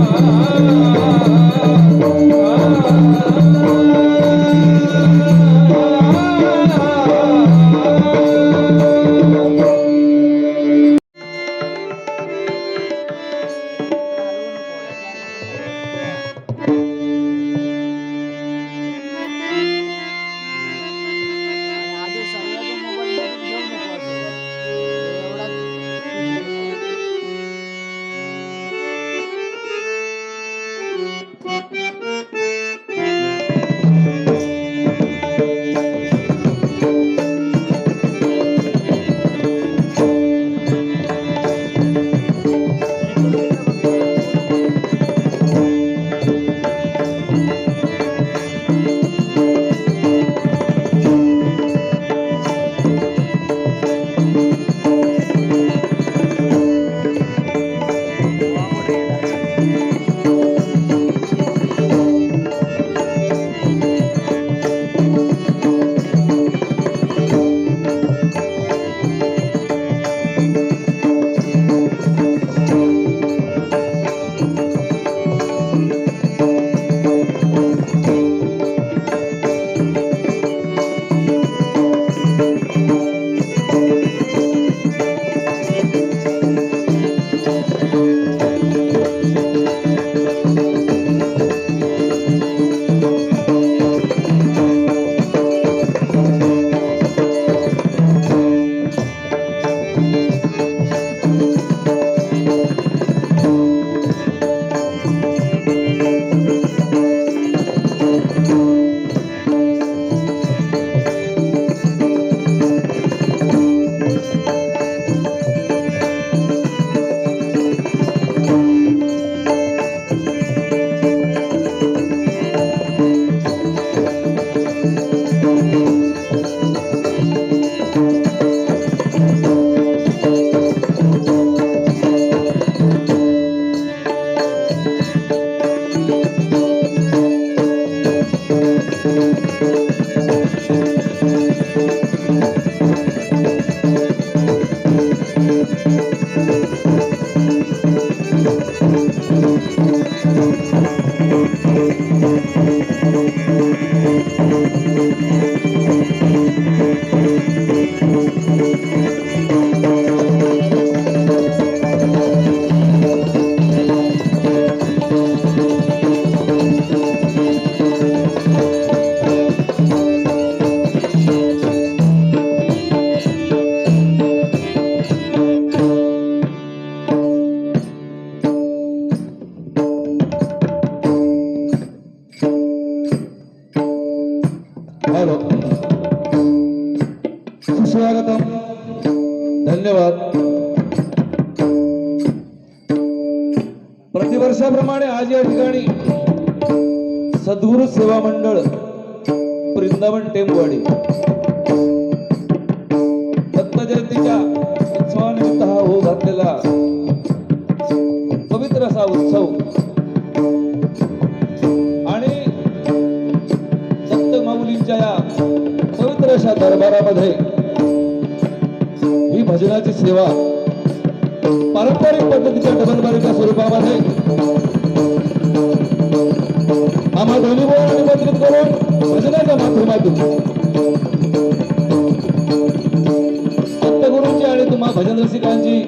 आणि प्रतिवर्षाप्रमाणे आज या ठिकाणी सद्गुरु सेवा मंडळ वृंदावन टेमवाडी दत्त जयंतीच्या उत्सवानिमित्त हा होऊ घातलेला पवित्र असा उत्सव. आणि दत्त माऊलींच्या या पवित्र अशा दरबारामध्ये ही भजनाची सेवा पारंपरिक पद्धतीच्या डबलबारीच्या स्वरूपामध्ये आम्हा दोन्ही बोल निमंत्रित करून भजनाच्या माध्यमातून दत्तगुरूंची आणि तुम्हा भजन रसिकांची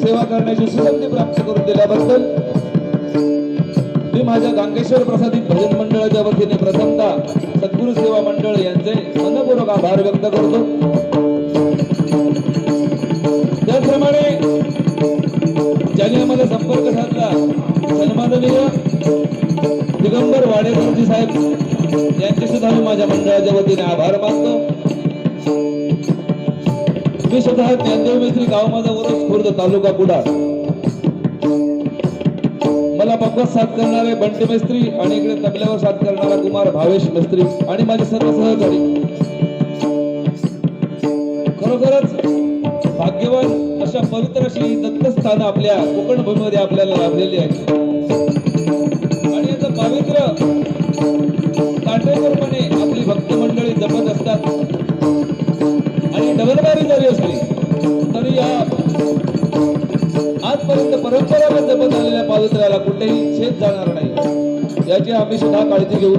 सेवा करण्याची सुसंधी प्राप्त करून दिल्याबद्दल मी माझ्या गांगेश्वर प्रसादित भजन मंडळाच्या वतीने प्रथमता सद्गुरू सेवा मंडळ यांचे मनपूर्वक आभार व्यक्त करतो. ज्यांनी आम्हाला संपर्क साधला. सन्माननीय दिगंबर वाडेकरजी साहेब यांचे सुद्धा मी माझ्या मंडळाच्या वतीने आभार मानतो. मी स्वतः ज्ञानदेव मिस्त्री गाव माझा वरस खुर्द तालुका कुडाळ मला बकवास साथ करणारे बंटी मिस्त्री आणि इकडे तबल्यावर साथ करणारा कुमार भावेश मिस्त्री आणि माझे सर्व सहकारी. खरोखरच भाग्यवान अशा पवित्र अशी स्थान आपल्या कोकण भूमीमध्ये आपल्याला लाभलेली आहेत आणि याचं पावित्र्य काटेकोरपणे आपली भक्त मंडळी जपत असतात. आणि डबलबारी जरी असली तरी या आजपर्यंत परंपरागत जपत आलेल्या पावित्र्याला कुठेही छेद जाणार नाही. याची आम्ही सुद्धा काळजी घेऊ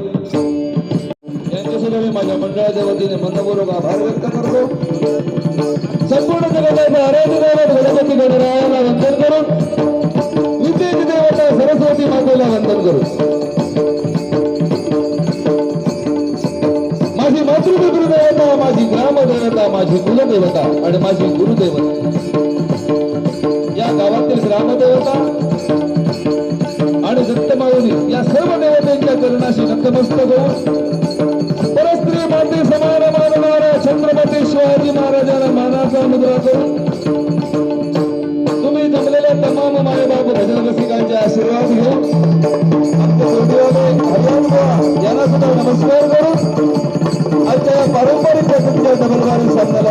यांच्यासुद्धा मी माझ्या मंडळाच्या वतीने मनपूर्वक आभार व्यक्त करतो. संपूर्ण जगाला आराध्य दैवत गणपती गणरायाला वंदन करून विद्येची देवता सरस्वती मातेला वंदन करू माझी मातृपितृदेवता माझी ग्रामदेवता माझी कुलदेवता आणि माझी गुरुदेवता. या गावातील ग्रामदेवता आणि दत्तमाऊली या सर्व देवतेच्या चरणाशी नतमस्तक होऊन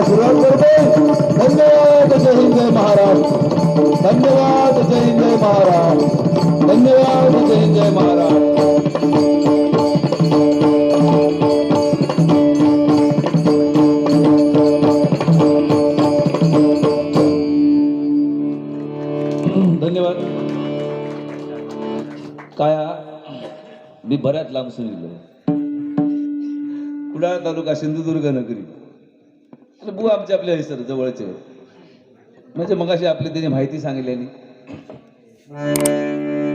सुरुवात करतोय धन्यवाद जय हिंद जय महाराज. धन्यवाद जय हिंद जय महाराज. धन्यवाद जय हिंद जय महाराज. धन्यवाद. काय मी बऱ्याच लांब सांगितलं कुडाळ तालुका सिंधुदुर्ग नगरी. आणि बुवा आमचे आपले सर जवळचे. म्हणजे मग अशी आपली त्याची माहिती सांगितलेली.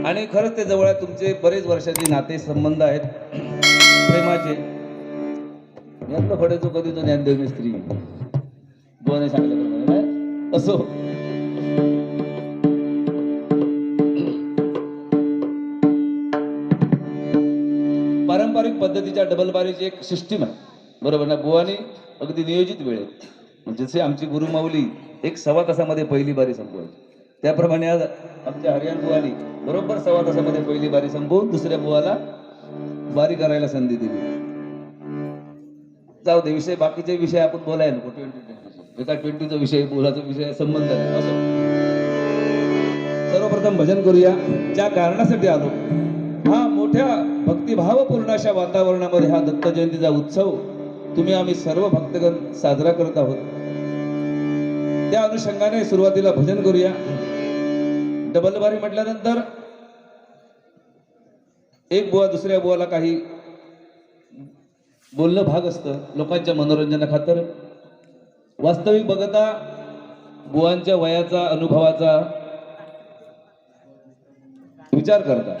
आणि खरंच ते जवळ तुमचे बरेच वर्षाचे नाते संबंध आहेत. प्रेमाचे. यातलं फडेचो कधी तो ज्ञानदेव स्त्री. दोन सांगितलं असो. पारंपरिक पद्धतीच्या डबल बारीची एक सिस्टीम आहे. बरोबर ना? बुवानी अगदी नियोजित वेळेत. म्हणजे जसे आमची गुरुमाऊली एक सव्वा तासामध्ये पहिली बारी संपवायची. त्याप्रमाणे आज आमच्या हरियाण बुवानी बरोबर सव्वा तासामध्ये पहिली बारी संपवून दुसऱ्या बुवाला बारी करायला संधी दिली. जाऊ दे विषय बाकीचे विषय आपण बोलाय नको ट्वेंटी ट्वेंटी एका ट्वेंटीचा विषय बोलाचा विषय संबंध नाही. असो. सर्वप्रथम भजन करूया. ज्या कारणासाठी आलो हा मोठ्या भक्तिभावपूर्ण अशा वातावरणामध्ये हा दत्त जयंतीचा उत्सव तुम्ही आम्ही सर्व भक्तगण साजरा करत आहोत. त्या अनुषंगाने सुरुवातीला भजन करूया. डबलबारी म्हटल्यानंतर एक बुवा दुसऱ्या बुवाला काही बोलणं भाग असतं. लोकांच्या मनोरंजना खातर. वास्तविक बघता बुवांच्या वयाचा अनुभवाचा विचार करता.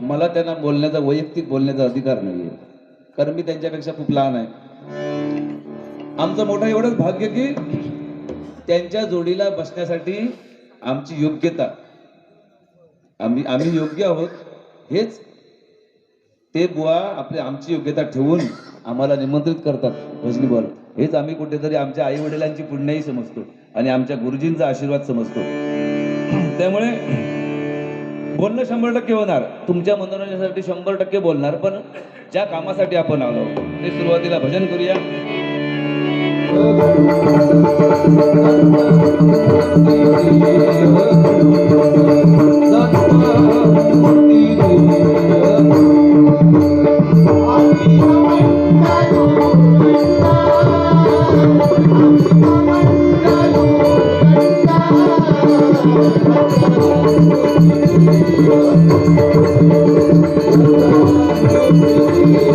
मला त्यांना बोलण्याचा वैयक्तिक बोलण्याचा अधिकार नाही आहे कारण मी त्यांच्यापेक्षा खूप लहान आहे. आमचं मोठं एवढंच भाग्य की त्यांच्या जोडीला बसण्यासाठी आमची योग्यता. आम्ही आम्ही योग्य आहोत. हेच ते बुवा आपली आमची योग्यता ठेवून आम्हाला निमंत्रित करतात. भजनी हेच आम्ही कुठेतरी आमच्या आई वडिलांची पुण्याही समजतो आणि आमच्या गुरुजींचा आशीर्वाद समजतो. त्यामुळे बोलणं शंभर टक्के होणार. तुमच्या मनोरंजनासाठी शंभर टक्के बोलणार पण ज्या कामासाठी आपण आलो ते सुरुवातीला भजन करूया. Música